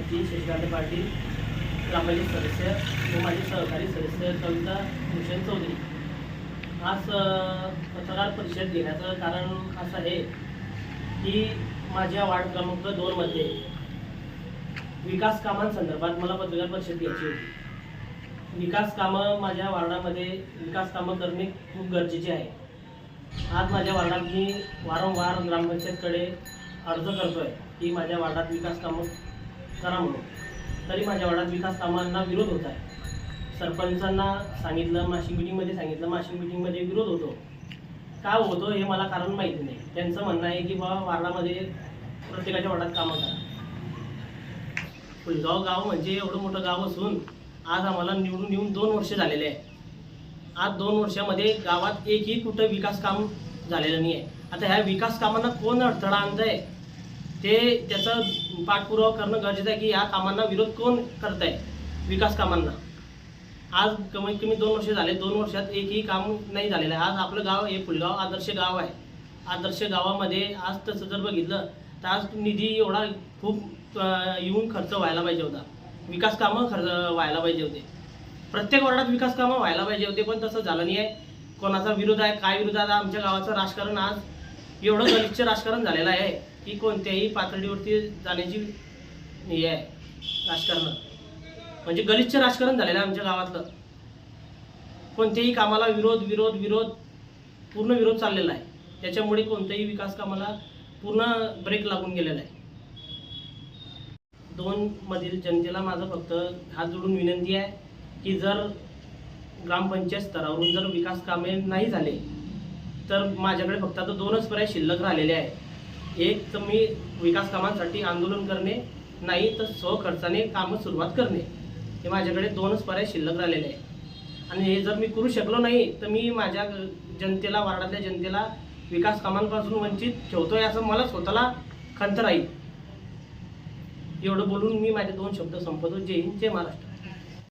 सचिन शशिकांत पाटील ग्रामपंचायत सदस्य व माझे सहकारी सदस्य कविता भूषण चौधरी. आज पत्रकार परिषद घेण्याचं कारण असं आहे की माझ्या वार्ड क्रमांक दोनमध्ये विकास कामांसंदर्भात मला पत्रकार परिषद घ्यायची होती. विकास कामं माझ्या वार्डामध्ये विकास कामं करणे खूप गरजेचे आहे. आज माझ्या वार्डात मी वारंवार ग्रामपंचायतकडे अर्ज करतोय की माझ्या वार्डात विकास कामं करा म्हणून तरी माझ्या वाड्यात विकास कामांना विरोध होत आहे. सरपंचांना सांगितलं माशी मिटिंगमध्ये सांगितलं माशिंग मिटिंगमध्ये विरोध होतो. का होतो हे मला कारण माहिती नाही. त्यांचं म्हणणं आहे की बाबा वार्डामध्ये प्रत्येकाच्या वाड्यात कामं करा. फुलगाव गाव म्हणजे एवढं मोठं गाव असून आज आम्हाला निवडून येऊन दोन वर्ष झालेले आहे. आज दोन वर्षामध्ये गावात एकही कुठं विकास काम झालेलं नाही आहे. आता ह्या विकास कामांना कोण अडथळा आणत आहे ते त्याचं पाठपुरावा करणं गरजेचं आहे की या कामांना विरोध कोण करत आहे विकास कामांना. आज कमीत कमी दोन वर्ष झाले दोन वर्षात एकही काम नाही झालेलं आहे. आज आपलं गाव हे फुलगाव आदर्श गाव आहे. आदर्श गावामध्ये आज तसं जर बघितलं तर आज निधी एवढा खूप येऊन खर्च व्हायला पाहिजे होता. विकास कामं खर्च व्हायला पाहिजे होते. प्रत्येक वार्डात विकास कामं व्हायला पाहिजे होते पण तसं झालं नाही आहे. कोणाचा विरोध आहे काय विरोध आहे? आमच्या गावाचं राजकारण आज एवढं गलिच्छ राजकारण झालेलं आहे. ही कोणत्याही पातळीवरती जाण्याची हे आहे राजकारण. म्हणजे गलिच्छ राजकारण झालेलं आहे आमच्या गावातलं. कोणत्याही कामाला विरोध विरोध विरोध पूर्ण विरोध चाललेला आहे. त्याच्यामुळे कोणत्याही विकास कामाला पूर्ण ब्रेक लागून गेलेला आहे. दोन मधील जनतेला माझं फक्त हात जोडून विनंती आहे की जर ग्रामपंचायत स्तरावरून जर विकास कामे नाही झाले तर माझ्याकडे फक्त आता दोनच पर्याय शिल्लक राहिलेले आहे एक तर मी विकास कामांसाठी आंदोलन करणे नाही तर स्वखर्चाने कामं सुरुवात करणे. हे माझ्याकडे दोनच पर्याय शिल्लक राहिलेले आहे आणि हे जर मी करू शकलो नाही तर मी माझ्या जनतेला वार्डातल्या जनतेला विकास कामांपासून वंचित ठेवतोय असं मला स्वतःला खंत राहील. एवढं बोलून मी माझे दोन शब्द संपवतो. जय हिंद जय महाराष्ट्र.